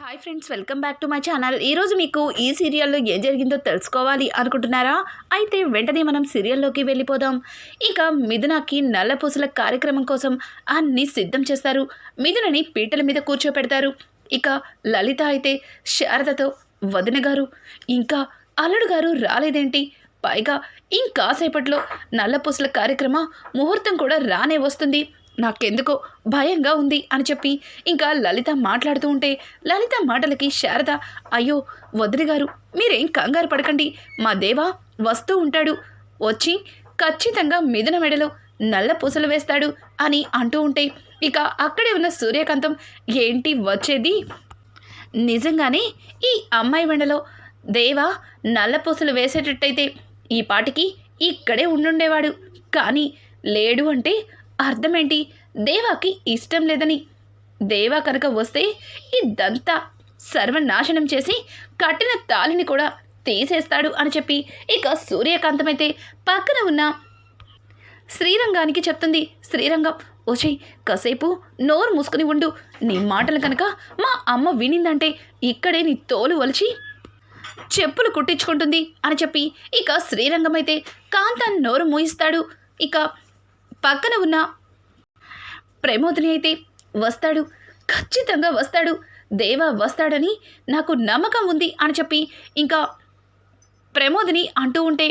Hi friends welcome back to my channel ఈరోజు మీకు ఈ సీరియల్లో ఏం జరిగిందో తెలుసుకోవాలి అనుకుంటున్నారా? అయితే వెంటనే మనం సీరియల్లోకి వెళ్ళిపోదాం. ఇక మిథునకి నల్లపూసల కార్యక్రమం కోసం అన్ని సిద్ధం చేస్తారు. మిథునని పీటల మీద కూర్చోపెడతారు. ఇక లలిత అయితే శారదతో వదిన గారు ఇంకా అల్లుడు గారు రాలేదేంటి? పైగా ఇంకాసేపట్లో నల్లపూసల కార్యక్రమ ముహూర్తం కూడా రానే వస్తుంది. నాకెందుకో భయంగా ఉంది అని చెప్పి ఇంకా లలిత మాట్లాడుతూ ఉంటే లలిత మాటలకి శారద అయ్యో వదిలి గారు మీరేం కంగారు పడకండి. మా దేవా వస్తూ ఉంటాడు. వచ్చి ఖచ్చితంగా మిథున మెడలో నల్ల పూసలు వేస్తాడు అని అంటూ ఉంటే ఇక అక్కడే ఉన్న సూర్యకాంతం ఏంటి వచ్చేది? నిజంగానే ఈ అమ్మాయి వెండలో దేవా నల్లపూసలు వేసేటట్టయితే ఈ పాటికి ఇక్కడే ఉండుండేవాడు. కానీ లేడు అంటే అర్థమేంటి? దేవాకి ఇష్టం లేదని. దేవా కనుక వస్తే ఇదంతా సర్వనాశనం చేసి కట్టిన తాలిని కూడా తీసేస్తాడు అని చెప్పి ఇక సూర్యకాంతమైతే పక్కన ఉన్న శ్రీరంగానికి చెప్తుంది. శ్రీరంగం వచ్చి కాసేపు నోరు మూసుకుని ఉండు. నీ మాటలు కనుక మా అమ్మ వినిందంటే ఇక్కడే నీ తోలు వలిచి చెప్పులు కుట్టించుకుంటుంది అని చెప్పి ఇక శ్రీరంగం అయితే కాంతాన్ని నోరు మూయిస్తాడు. ఇక పక్కన ఉన్న ప్రమోదిని అయితే వస్తాడు. ఖచ్చితంగా వస్తాడు. దేవ వస్తాడని నాకు నమ్మకం ఉంది అని చెప్పి ఇంకా ప్రమోదిని అంటూ ఉంటే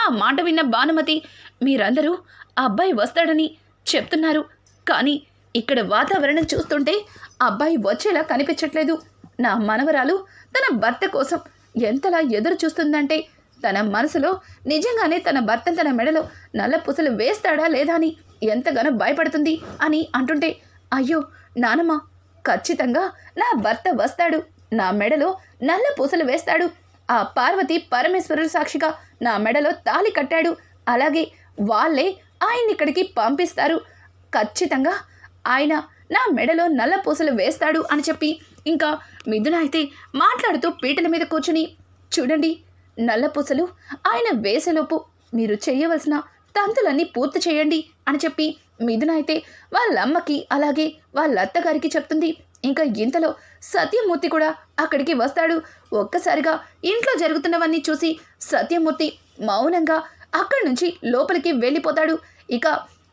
ఆ మాట విన్న భానుమతి మీరందరూ అబ్బాయి వస్తాడని చెప్తున్నారు. కానీ ఇక్కడ వాతావరణం చూస్తుంటే అబ్బాయి వచ్చేలా కనిపించట్లేదు. నా మనవరాలు తన భర్త కోసం ఎంతలా ఎదురు చూస్తుందంటే తన మనసులో నిజంగానే తన భర్త తన మెడలో నల్ల పూసలు వేస్తాడా లేదా అని ఎంతగానో భయపడుతుంది అని అంటుంటే అయ్యో నానమ్మ ఖచ్చితంగా నా భర్త వస్తాడు. నా మెడలో నల్ల పూసలు వేస్తాడు. ఆ పార్వతి పరమేశ్వరుడు సాక్షిగా నా మెడలో తాళి కట్టాడు. అలాగే వాళ్ళే ఆయన్ని ఇక్కడికి పంపిస్తారు. ఖచ్చితంగా ఆయన నా మెడలో నల్ల పూసలు వేస్తాడు అని చెప్పి ఇంకా మిథున అయితే మాట్లాడుతూ పీటల మీద కూర్చుని చూడండి నల్ల పూసలు ఆయన వేసేలోపు మీరు చేయవలసిన తంతులన్నీ పూర్తి చేయండి అని చెప్పి మిథున అయితే వాళ్ళ అమ్మకి అలాగే వాళ్ళ అత్తగారికి చెప్తుంది. ఇంకా ఇంతలో సత్యమూర్తి కూడా అక్కడికి వస్తాడు. ఒక్కసారిగా ఇంట్లో జరుగుతున్నవన్నీ చూసి సత్యమూర్తి మౌనంగా అక్కడి నుంచి లోపలికి వెళ్ళిపోతాడు. ఇక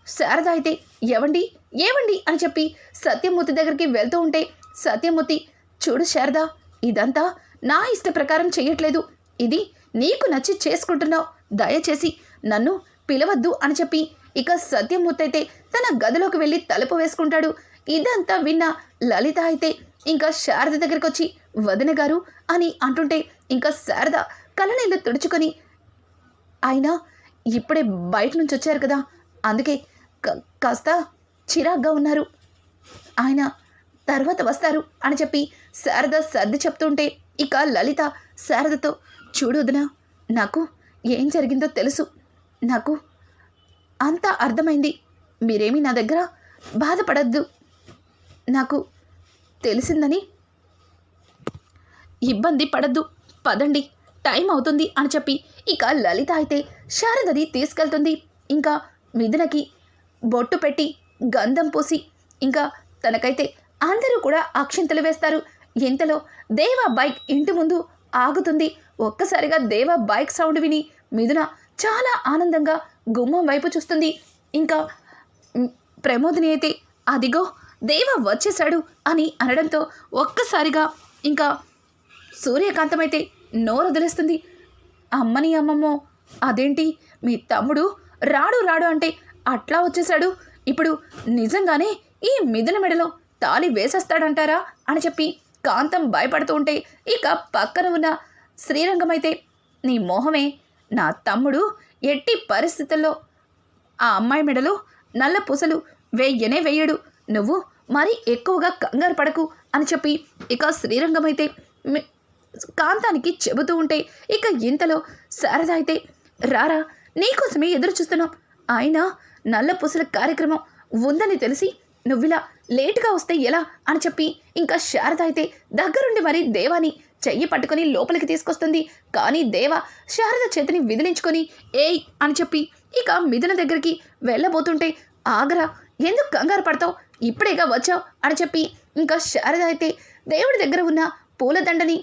శారద అయితే ఎవండి ఏవండి? అని చెప్పి సత్యమూర్తి దగ్గరికి వెళ్తూ ఉంటే సత్యమూర్తి చూడు శారద ఇదంతా నా ఇష్ట ప్రకారం చేయట్లేదు. ఇది నీకు నచ్చి చేసుకుంటున్నావు. దయచేసి నన్ను పిలవద్దు అని చెప్పి ఇక సత్యమూర్తి అయితే తన గదిలోకి వెళ్ళి తలుపు వేసుకుంటాడు. ఇదంతా విన్న లలిత అయితే ఇంకా శారద దగ్గరికి వచ్చి వదిన గారు అని అంటుంటే ఇంకా శారద కళ్ళనీళ్ళు తుడుచుకొని ఆయన ఇప్పుడే బయట నుంచి వచ్చారు కదా అందుకే కాస్త చిరాగ్గా ఉన్నారు. ఆయన తర్వాత వస్తారు అని చెప్పి శారద సర్ది చెప్తుంటే ఇక లలిత శారదతో చూడు వదినా నాకు ఏం జరిగిందో తెలుసు. నాకు అంతా అర్థమైంది. మీరేమీ నా దగ్గర బాధపడద్దు. నాకు తెలిసిందని ఇబ్బంది పడద్దు. పదండి టైం అవుతుంది అని చెప్పి ఇక లలిత అయితే శారదది తీసుకెళ్తుంది. ఇంకా మిథునకి బొట్టు పెట్టి గంధం పూసి ఇంకా తనకైతే అందరూ కూడా అక్షింతలు వేస్తారు. ఇంతలో దేవా బైక్ ఇంటి ముందు ఆగుతుంది. ఒక్కసారిగా దేవ బైక్ సౌండ్ విని మిథున చాలా ఆనందంగా గుమ్మం వైపు చూస్తుంది. ఇంకా ప్రమోదిని అయితే అదిగో దేవ వచ్చేశాడు అని అనడంతో ఒక్కసారిగా ఇంకా సూర్యకాంతమైతే నోరొదిలేస్తుంది. నోరు వదిలేస్తుంది అమ్మని అమ్మమ్మో అదేంటి? మీ తమ్ముడు రాడు రాడు అంటే అట్లా వచ్చేసాడు ఇప్పుడు నిజంగానే ఈ మిథున మెడలో తాళి వేసేస్తాడంటారా? అని చెప్పి కాంతం భయపడుతూ ఉంటే ఇక పక్కన ఉన్న శ్రీరంగమైతే అయితే నీ మోహమే. నా తమ్ముడు ఎట్టి పరిస్థితుల్లో ఆ అమ్మాయి మెడలో నల్ల పూసలు వెయ్యనే వెయ్యడు నువ్వు మరీ ఎక్కువగా కంగారు పడకు అని చెప్పి ఇక శ్రీరంగమైతే అయితే కాంతానికి చెబుతూ ఉంటే ఇక ఇంతలో శారద అయితే రారా నీకోసమే ఎదురు చూస్తున్నాం ఆయన నల్ల పూసల కార్యక్రమం ఉందని తెలిసి నువ్విలా లేటుగా వస్తే ఎలా అని చెప్పి ఇంకా శారద అయితే దగ్గరుండి మరీ దేవాని చెయ్యి పట్టుకొని లోపలికి తీసుకొస్తుంది. కానీ దేవ శారద చేతిని విదిలించుకొని ఏయ్ అని చెప్పి ఇక మిథున దగ్గరికి వెళ్ళబోతుంటే ఆగరా ఎందుకు కంగారు పడతావు? ఇప్పుడేగా వచ్చావు? అని చెప్పి ఇంకా శారద అయితే దేవుడి దగ్గర ఉన్న పూలదండని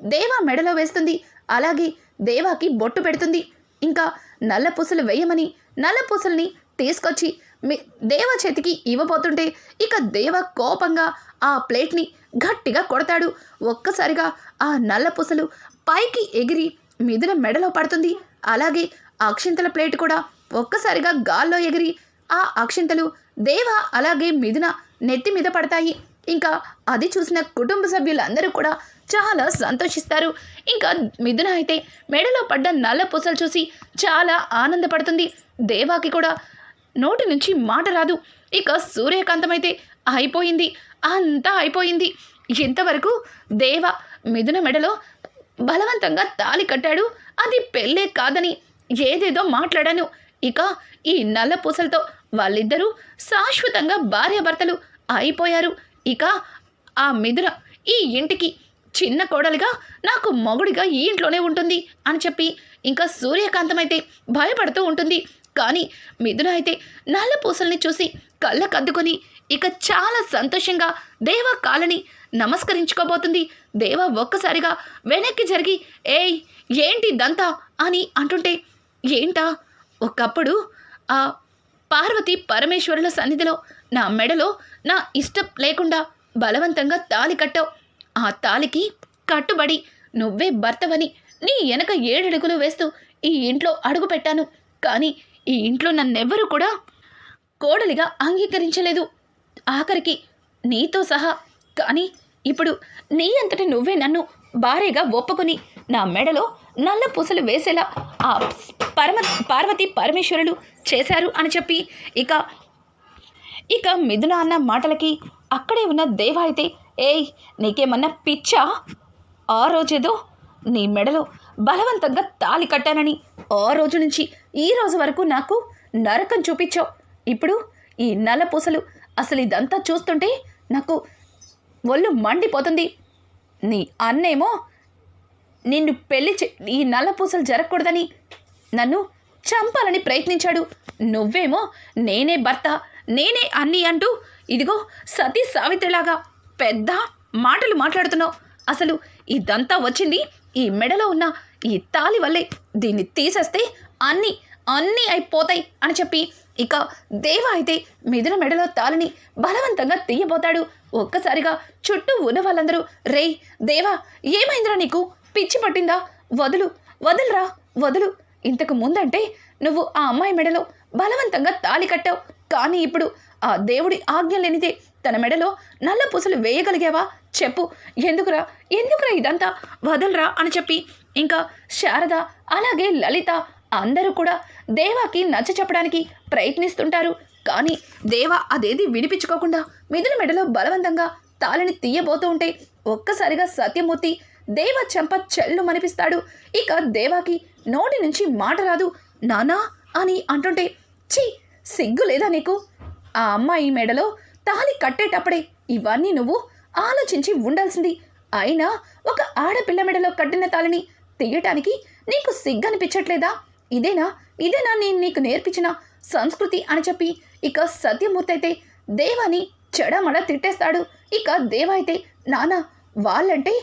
దేవా మెడలో వేస్తుంది. అలాగే దేవాకి బొట్టు పెడుతుంది. ఇంకా నల్ల పూసలు వేయమని నల్ల పూసల్ని తీసుకొచ్చి మీ దేవ చేతికి ఇవ్వబోతుంటే ఇక దేవ కోపంగా ఆ ప్లేట్ని గట్టిగా కొడతాడు. ఒక్కసారిగా ఆ నల్ల పూసలు పైకి ఎగిరి మిథున మెడలో పడుతుంది. అలాగే అక్షింతల ప్లేట్ కూడా ఒక్కసారిగా గాల్లో ఎగిరి ఆ అక్షింతలు దేవ అలాగే మిథున నెత్తి మీద పడతాయి. ఇంకా అది చూసిన కుటుంబ సభ్యులందరూ కూడా చాలా సంతోషిస్తారు. ఇంకా మిథున అయితే మెడలో పడ్డ నల్ల పూసలు చూసి చాలా ఆనందపడుతుంది. దేవాకి కూడా నోటి నుంచి మాట రాదు. ఇక సూర్యకాంతమైతే అయిపోయింది. అంతా అయిపోయింది. ఇంతవరకు దేవ మిథున మెడలో బలవంతంగా తాలి కట్టాడు. అది పెళ్ళే కాదని ఏదేదో మాట్లాడాను. ఇక ఈ నల్ల పూసలతో వాళ్ళిద్దరూ శాశ్వతంగా భార్యాభర్తలు అయిపోయారు. ఇక ఆ మిథున ఈ ఇంటికి చిన్న కోడలుగా నాకు మొగుడిగా ఈ ఇంట్లోనే ఉంటుంది అని చెప్పి ఇంకా సూర్యకాంతం అయితే భయపడుతూ ఉంటుంది. కానీ మిథున అయితే నల్ల పూసల్ని చూసి కళ్ళకద్దుకొని ఇక చాలా సంతోషంగా దేవ కాలని నమస్కరించుకోబోతుంది. దేవ ఒక్కసారిగా వెనక్కి జరిగి ఏయ్ ఏంటి దంతా అని అంటుంటే ఏంటా? ఒకప్పుడు ఆ పార్వతి పరమేశ్వరుల సన్నిధిలో నా మెడలో నా ఇష్టం లేకుండా బలవంతంగా తాలి కట్టావు. ఆ తాలికి కట్టుబడి నువ్వే భర్తవని నీ వెనక ఏడడుగులు వేస్తూ ఈ ఇంట్లో అడుగు పెట్టాను. కానీ ఈ ఇంట్లో నన్నెవ్వరూ కూడా కోడలిగా అంగీకరించలేదు. ఆఖరికి నీతో సహా కానీ ఇప్పుడు నీ అంతటి నువ్వే నన్ను భారీగా ఒప్పుకొని నా మెడలో నల్ల పూసలు వేసేలా ఆ పరమ పార్వతి పరమేశ్వరులు చేశారు అని చెప్పి ఇక ఇక మిథున అన్న మాటలకి అక్కడే ఉన్న దేవా అయితే ఏయ్ నీకేమన్నా పిచ్చా? ఆ రోజేదో నీ మెడలో బలవంతంగా తాలి కట్టానని. ఆ రోజు నుంచి ఈ రోజు వరకు నాకు నరకం చూపించావు. ఇప్పుడు ఈ నల్ల పూసలు అసలు ఇదంతా చూస్తుంటే నాకు ఒళ్ళు మండిపోతుంది. నీ అన్నేమో నిన్ను పెళ్ళి చే ఈ నల్ల పూసలు జరగకూడదని నన్ను చంపాలని ప్రయత్నించాడు. నువ్వేమో నేనే భర్త నేనే అన్ని అంటూ ఇదిగో సతీ సావిత్రిలాగా పెద్ద మాటలు మాట్లాడుతున్నావు. అసలు ఇదంతా వచ్చింది ఈ మెడలో ఉన్న ఈ తాలి వల్లే దీన్ని తీసేస్తే అన్నీ అన్నీ అయిపోతాయి అని చెప్పి ఇక దేవ అయితే మిథున మెడలో తాలిని బలవంతంగా తీయబోతాడు. ఒక్కసారిగా చుట్టూ ఉన్న వాళ్ళందరూ రేయ్ దేవా ఏమైందిరా నీకు? పిచ్చి పట్టిందా? వదులు వదులురా వదులు. ఇంతకు ముందంటే నువ్వు ఆ అమ్మాయి మెడలో బలవంతంగా తాలి కట్టావు. కానీ ఇప్పుడు ఆ దేవుడి ఆజ్ఞ లేనిదే తన మెడలో నల్ల పూసలు వేయగలిగావా? చెప్పు. ఎందుకురా? ఎందుకురా ఇదంతా? వదలరా అని చెప్పి ఇంకా శారద అలాగే లలిత అందరూ కూడా దేవాకి నచ్చ చెప్పడానికి ప్రయత్నిస్తుంటారు. కానీ దేవ అదేది విడిపించుకోకుండా మిథున మెడలో బలవంతంగా తాళిని తీయబోతూ ఉంటే ఒక్కసారిగా సత్యమూర్తి దేవ చెంప చెల్లు మనిపిస్తాడు ఇక దేవాకి నోటి నుంచి మాట రాదు. నానా అని అంటుంటే ఛీ! సిగ్గు లేదా నీకు? ఆ అమ్మాయి మెడలో తాళి కట్టేటప్పుడే ఇవన్నీ నువ్వు ఆలోచించి ఉండాల్సింది. అయినా ఒక ఆడపిల్ల మెడలో కట్టిన తాళిని తీయటానికి నీకు సిగ్గనిపించట్లేదా? ఇదేనా? ఇదేనా నేను నీకు నేర్పించిన సంస్కృతి అని చెప్పి ఇక సత్యమూర్తి అయితే దేవాని చెడమడ తిట్టేస్తాడు. ఇక దేవ అయితే నానా వాళ్ళంటే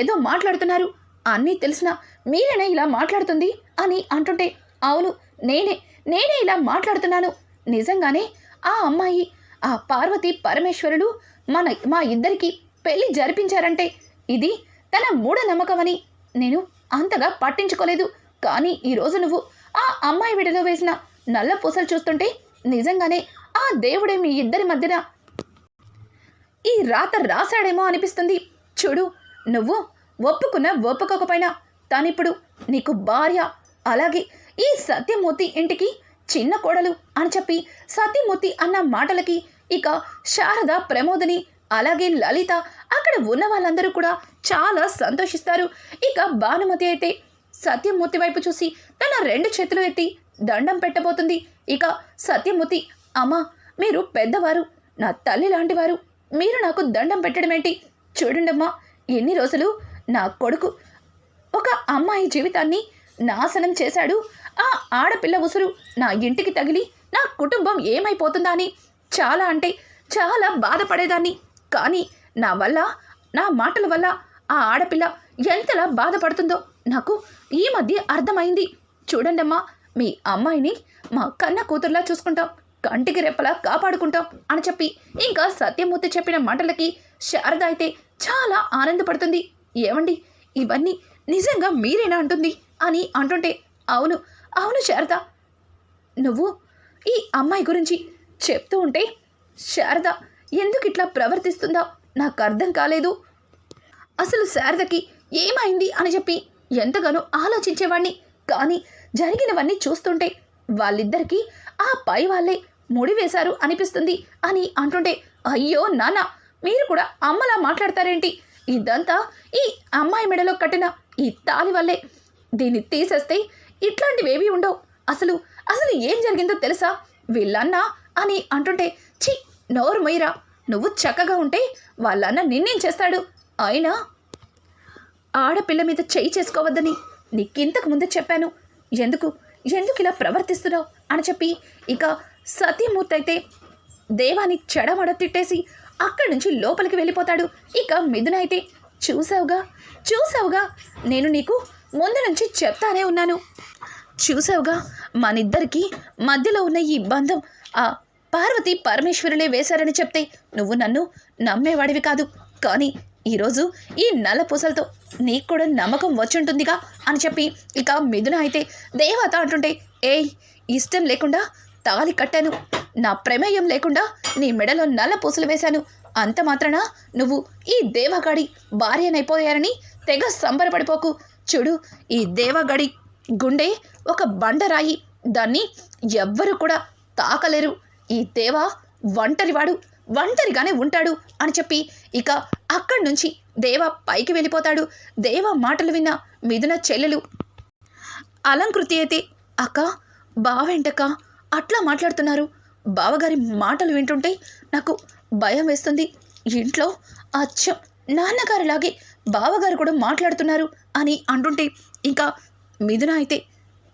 ఏదో మాట్లాడుతున్నారు. అన్నీ తెలిసిన మీరేనా ఇలా మాట్లాడుతుంది అని అంటుంటే అవును నేనే నేనే ఇలా మాట్లాడుతున్నాను. నిజంగానే ఆ అమ్మాయి ఆ పార్వతి పరమేశ్వరుడు మన మా ఇద్దరికి పెళ్ళి జరిపించారంటే ఇది తన మూఢనమ్మకమని నేను అంతగా పట్టించుకోలేదు. కానీ ఈరోజు నువ్వు ఆ అమ్మాయి విడిలో వేసిన నల్ల పూసలు చూస్తుంటే నిజంగానే ఆ దేవుడే మీ ఇద్దరి మధ్యన ఈ రాత రాశాడేమో అనిపిస్తుంది. చూడు నువ్వు ఒప్పుకున్న ఒప్పుకోకపోయినా తానిప్పుడు నీకు భార్య అలాగే ఈ సత్యమూర్తి ఇంటికి చిన్న కోడలు అని చెప్పి సతీమూర్తి అన్న మాటలకి ఇక శారద ప్రమోదని అలాగే లలిత అక్కడ ఉన్న వాళ్ళందరూ కూడా చాలా సంతోషిస్తారు. ఇక భానుమతి అయితే సత్యమూర్తి వైపు చూసి తన రెండు చేతులు ఎత్తి దండం పెట్టబోతుంది. ఇక సత్యమూర్తి అమ్మా మీరు పెద్దవారు నా తల్లి లాంటివారు మీరు నాకు దండం పెట్టడం ఏంటి? చూడండమ్మా ఎన్ని రోజులు నా కొడుకు ఒక అమ్మాయి జీవితాన్ని నాశనం చేశాడు. ఆ ఆడపిల్ల ఉసురు నా ఇంటికి తగిలి నా కుటుంబం ఏమైపోతుందా అని చాలా అంటే చాలా బాధపడేదాన్ని. కానీ నా వల్ల నా మాటల వల్ల ఆ ఆడపిల్ల ఎంతలా బాధపడుతుందో నాకు ఈ మధ్య అర్థమైంది. చూడండమ్మా మీ అమ్మాయిని మా కన్న కూతుర్లా చూసుకుంటాం కంటికి రెప్పలా కాపాడుకుంటాం అని చెప్పి ఇంకా సత్యమూర్తి చెప్పిన మాటలకి శారద అయితే చాలా ఆనందపడుతుంది. ఏమండి? ఇవన్నీ నిజంగా మీరేనా అంటుంది అని అంటుంటే అవును అవును శారద. నువ్వు ఈ అమ్మాయి గురించి చెప్తూ ఉంటే శారద ఎందుకు ఇట్లా ప్రవర్తిస్తుందో నాకు అర్థం కాలేదు. అసలు శారదకి ఏమైంది అని చెప్పి ఎంతగానో ఆలోచించేవాణ్ణి. కానీ జరిగినవన్నీ చూస్తుంటే వాళ్ళిద్దరికీ ఆ పై వాళ్ళే ముడి వేశారు అనిపిస్తుంది అని అంటుంటే అయ్యో నాన్న మీరు కూడా అమ్మలా మాట్లాడతారేంటి? ఇదంతా ఈ అమ్మాయి మెడలో కట్టిన ఈ తాలి వల్లే. దీన్ని తీసేస్తే ఇట్లాంటివేవి ఉండవు. అసలు అసలు ఏం జరిగిందో తెలుసా? వీళ్ళన్నా అని అంటుంటే ఛీ నోరు మొయ్యరా. నువ్వు చక్కగా ఉంటే వాళ్ళన్న నిన్నేం చేస్తాడు? అయినా ఆడపిల్ల మీద చేయి చేసుకోవద్దని నీకింతకు ముందే చెప్పాను. ఎందుకు? ఎందుకు ఇలా ప్రవర్తిస్తున్నావు? అని చెప్పి ఇక సతీమూర్తి అయితే దేవాని చెడమడ తిట్టేసి అక్కడి నుంచి లోపలికి వెళ్ళిపోతాడు. ఇక మిథున అయితే చూసావుగా? చూసావుగా? నేను నీకు ముందు నుంచి చెప్తానే ఉన్నాను. చూసావుగా? మనిద్దరికి మధ్యలో ఉన్న ఈ బంధం ఆ పార్వతి పరమేశ్వరులే వేశారని చెప్తే నువ్వు నన్ను నమ్మేవాడివి కాదు. కానీ ఈరోజు ఈ నల్ల పూసలతో నీకు కూడా నమ్మకం వచ్చుంటుందిగా అని చెప్పి ఇక మిథున అయితే దేవత అంటుంటే ఏయ్ ఇష్టం లేకుండా తాళి కట్టాను. నా ప్రమేయం లేకుండా నీ మెడలో నల్ల పూసలు వేశాను. అంత మాత్రాన నువ్వు ఈ దేవగాడి భార్యనైపోయారని తెగ సంబరపడిపోకు. చూడు ఈ దేవగాడి గుండె ఒక బండరాయి. దాన్ని ఎవ్వరు కూడా తాకలేరు. ఈ దేవ ఒంటరివాడు ఒంటరిగానే ఉంటాడు అని చెప్పి ఇక అక్కడి నుంచి దేవ పైకి వెళ్ళిపోతాడు. దేవ మాటలు విన్న మిథున చెల్లెలు అలంకృతి అయితే అక్క బావేంటక్క? అట్లా మాట్లాడుతున్నారు. బావగారి మాటలు వింటుంటే నాకు భయం వేస్తుంది. ఇంట్లో అచ్చం నాన్నగారిలాగే బావగారు కూడా మాట్లాడుతున్నారు అని అంటుంటే ఇంకా మిథున అయితే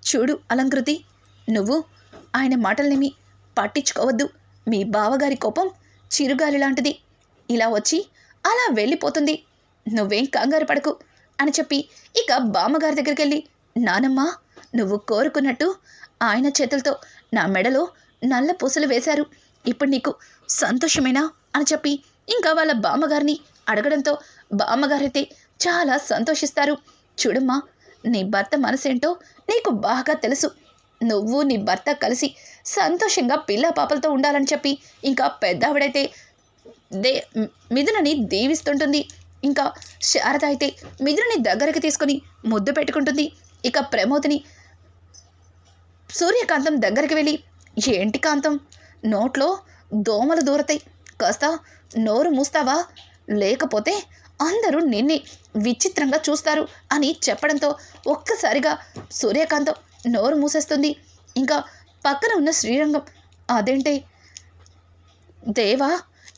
చూడు అలంకృతి. నువ్వు ఆయన మాటలనేమి పట్టించుకోవద్దు. మీ బావగారి కోపం చిరుగాలి లాంటిది. ఇలా వచ్చి అలా వెళ్ళిపోతుంది. నువ్వేం కంగారు పడకు అని చెప్పి ఇక బామ్మగారి దగ్గరికి వెళ్ళి నానమ్మ నువ్వు కోరుకున్నట్టు ఆయన చేతులతో నా మెడలో నల్ల పూసలు వేశారు. ఇప్పుడు నీకు సంతోషమేనా అని చెప్పి ఇంకా వాళ్ళ బామ్మగారిని అడగడంతో బామ్మగారైతే చాలా సంతోషిస్తారు. చూడమ్మా నీ భర్త మనసేంటో నీకు బాగా తెలుసు. నువ్వు నీ భర్త కలిసి సంతోషంగా పిల్ల పాపలతో ఉండాలని చెప్పి ఇంకా పెద్దావిడైతే దే మిథునని దీవిస్తుంటుంది. ఇంకా శారద అయితే మిథునని దగ్గరికి తీసుకొని ముద్దు పెట్టుకుంటుంది. ఇక ప్రమోదిని సూర్యకాంతం దగ్గరికి వెళ్ళి ఏంటి కాంతం? నోట్లో దోమలు దూరతాయి. కాస్త నోరు మూస్తావా? లేకపోతే అందరూ నిన్నే విచిత్రంగా చూస్తారు అని చెప్పడంతో ఒక్కసారిగా సూర్యకాంతం నోరు మూసేస్తుంది. ఇంకా పక్కన ఉన్న శ్రీరంగం అదేంటి? దేవా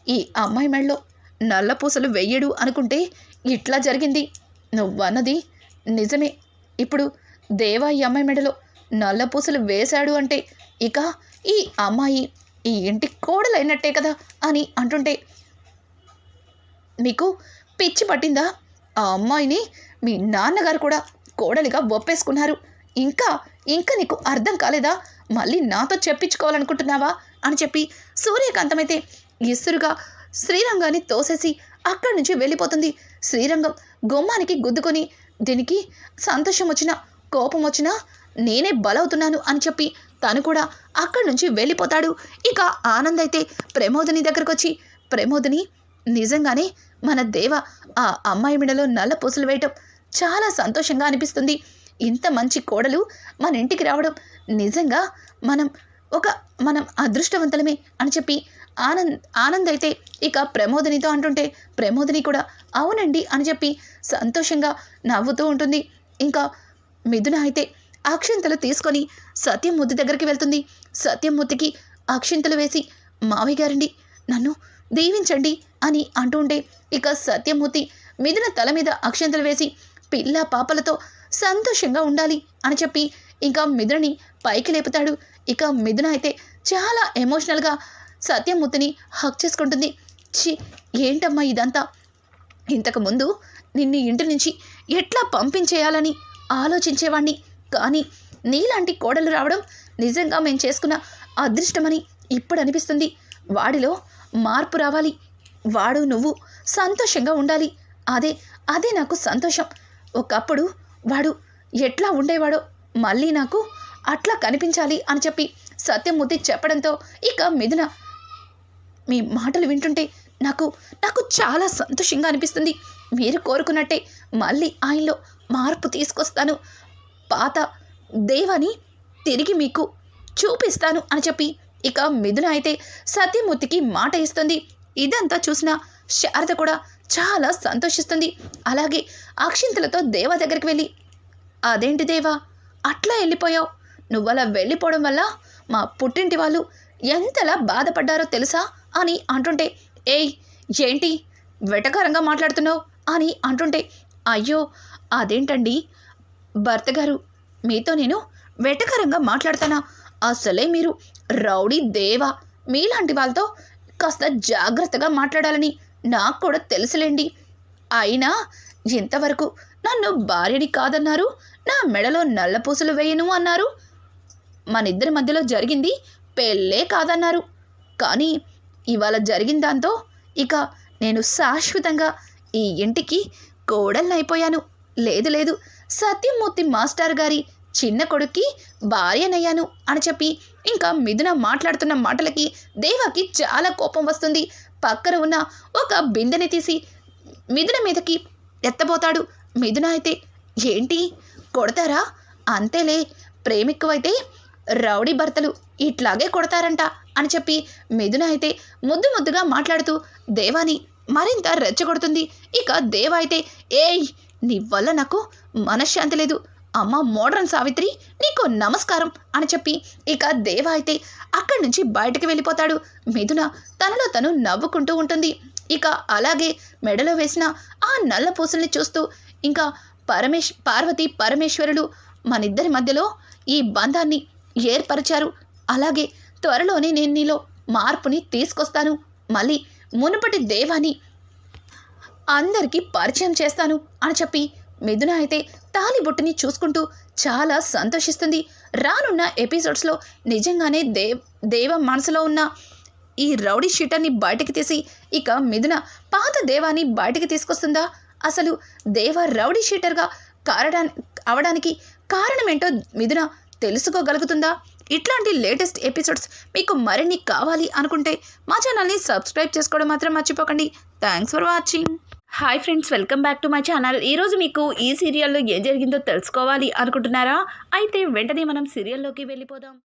ఈ అమ్మాయి మెళ్ళలో నల్ల పూసలు వెయ్యడు అనుకుంటే ఇట్లా జరిగింది. నువ్వన్నది నిజమే. ఇప్పుడు దేవా ఈ అమ్మాయి మెడలో నల్ల పూసలు వేశాడు అంటే ఇక ఈ అమ్మాయి ఈ ఇంటి కోడలైనట్టే కదా అని అంటుంటే మీకు పిచ్చి పట్టిందా? ఆ అమ్మాయిని మీ నాన్నగారు కూడా కోడలిగా ఒప్పేసుకున్నారు. ఇంకా ఇంకా నీకు అర్థం కాలేదా? మళ్ళీ నాతో చెప్పించుకోవాలనుకుంటున్నావా? అని చెప్పి సూర్యకాంతమైతే ఇసురుగా శ్రీరంగాన్ని తోసేసి అక్కడి నుంచి వెళ్ళిపోతుంది. శ్రీరంగం గుమ్మానికి గుద్దుకొని దీనికి సంతోషం వచ్చినా కోపం వచ్చినా నేనే బలవుతున్నాను అని చెప్పి తను కూడా అక్కడి నుంచి వెళ్ళిపోతాడు. ఇక ఆనంద్ అయితే ప్రమోదిని దగ్గరకు వచ్చి ప్రమోదిని నిజంగానే మన దేవ ఆ అమ్మాయి మెడలో నల్ల పూసలు వేయటం చాలా సంతోషంగా అనిపిస్తుంది. ఇంత మంచి కోడలు మన ఇంటికి రావడం నిజంగా మనం ఒక మనం అదృష్టవంతులమే అని చెప్పి ఆనంద్ ఆనంద్ అయితే ఇక ప్రమోదినితో అంటుంటే ప్రమోదిని కూడా అవునండి అని చెప్పి సంతోషంగా నవ్వుతూ ఉంటుంది. ఇంకా మిథున అయితే అక్షింతలు తీసుకొని సత్యమూర్తి దగ్గరికి వెళ్తుంది. సత్యమూర్తికి అక్షింతలు వేసి మావయ్య గారండి నన్ను దీవించండి అని అంటూ ఉంటే ఇక సత్యమూర్తి మిథున తల మీద అక్షంతలు వేసి పిల్ల పాపలతో సంతోషంగా ఉండాలి అని చెప్పి ఇంకా మిథునని పైకి లేపుతాడు. ఇక మిథున అయితే చాలా ఎమోషనల్గా సత్యమూర్తిని హక్ చేసుకుంటుంది. ఛీ ఏంటమ్మా ఇదంతా? ఇంతకుముందు నిన్ను ఇంటి నుంచి ఎట్లా పంపించేయాలని ఆలోచించేవాణ్ణి. కానీ నీలాంటి కోడలు రావడం నిజంగా మేము చేసుకున్న అదృష్టమని ఇప్పుడు అనిపిస్తుంది వాడిలో మార్పు రావాలి. వాడు నువ్వు సంతోషంగా ఉండాలి. అదే అదే నాకు సంతోషం. ఒకప్పుడు వాడు ఎట్లా ఉండేవాడో మళ్ళీ నాకు అట్లా కనిపించాలి అని చెప్పి సత్యమూర్తి చెప్పడంతో ఇక మిథున మీ మాటలు వింటుంటే నాకు నాకు చాలా సంతోషంగా అనిపిస్తుంది. మీరు కోరుకున్నట్టే మళ్ళీ ఆయనలో మార్పు తీసుకొస్తాను. పాత దేవని తిరిగి మీకు చూపిస్తాను అని చెప్పి ఇక మిథున అయితే సత్యమూర్తికి మాట ఇస్తుంది. ఇదంతా చూసిన శారద కూడా చాలా సంతోషిస్తుంది. అలాగే అక్షింతలతో దేవ దగ్గరికి వెళ్ళి అదేంటి దేవా అట్లా వెళ్ళిపోయావు? నువ్వలా వెళ్ళిపోవడం వల్ల మా పుట్టింటి వాళ్ళు ఎంతలా బాధపడ్డారో తెలుసా? అని అంటుంటే ఏయ్ ఏంటి? వెటకారంగా మాట్లాడుతున్నావు? అని అంటుంటే అయ్యో అదేంటండి? భర్త గారు మీతో నేను వెటకరంగా మాట్లాడతానా? అసలే మీరు రౌడీ దేవా. మీలాంటి వాళ్ళతో కాస్త జాగ్రత్తగా మాట్లాడాలని నాకు కూడా తెలుసులేండి. అయినా ఇంతవరకు నన్ను భార్యని కాదన్నారు నా మెడలో నల్లపూసలు వేయను అన్నారు. మనిద్దరి మధ్యలో జరిగింది పెళ్ళే కాదన్నారు. కానీ ఇవాళ జరిగిన దాంతో ఇక నేను శాశ్వతంగా ఈ ఇంటికి కోడల్నైపోయాను లేదు లేదు సత్యమూర్తి మాస్టర్ గారి చిన్న కొడుక్కి భార్యనయ్యాను అని చెప్పి ఇంకా మిథున మాట్లాడుతున్న మాటలకి దేవాకి చాలా కోపం వస్తుంది. పక్కన ఉన్న ఒక బిందెని తీసి మిథున మీదకి ఎత్తబోతాడు. మిథున అయితే ఏంటి? కొడతారా? అంతేలే. ప్రేమిక్కువైతే రౌడీ భర్తలు ఇట్లాగే కొడతారంట అని చెప్పి మిథున అయితే ముద్దు ముద్దుగా మాట్లాడుతూ దేవాని మరింత రెచ్చగొడుతుంది. ఇక దేవ అయితే ఏయ్ నీ వల్ల నాకు మనశ్శాంతి లేదు. అమ్మ మోడ్రన్ సావిత్రి నీకు నమస్కారం అని చెప్పి ఇక దేవ అయితే అక్కడి నుంచి బయటకు వెళ్ళిపోతాడు. మిథున తనలో తను నవ్వుకుంటూ ఉంటుంది. ఇక అలాగే మెడలో వేసిన ఆ నల్ల పూసల్ని చూస్తూ ఇంకా పరమేశ్ పార్వతి పరమేశ్వరులు మనిద్దరి మధ్యలో ఈ బంధాన్ని ఏర్పరిచారు. అలాగే త్వరలోనే నేను నీలో మార్పుని తీసుకొస్తాను. మళ్ళీ మునుపటి దేవాన్ని అందరికీ పరిచయం చేస్తాను అని చెప్పి మిథున అయితే తాలిబొట్టుని చూసుకుంటూ చాలా సంతోషిస్తుంది. రానున్న ఎపిసోడ్స్లో నిజంగానే దేవ్ దేవ మనసులో ఉన్న ఈ రౌడీ షీటర్ని బయటికి తీసి ఇక మిథున పాత దేవాన్ని బయటికి తీసుకొస్తుందా? అసలు దేవ రౌడీ షీటర్గా కారడా అవడానికి కారణమేంటో మిథున తెలుసుకోగలుగుతుందా? ఇట్లాంటి లేటెస్ట్ ఎపిసోడ్స్ మీకు మరిన్ని కావాలి అనుకుంటే మా ఛానల్ని సబ్స్క్రైబ్ చేసుకోవడం మాత్రం మర్చిపోకండి. Thanks for watching. Hi friends welcome back to my channel ఈరోజు మీకు ఈ సీరియల్లో ఏం జరిగిందో తెలుసుకోవాలి అనుకుంటున్నారా? అయితే వెంటనే మనం సీరియల్లోకి వెళ్ళిపోదాం.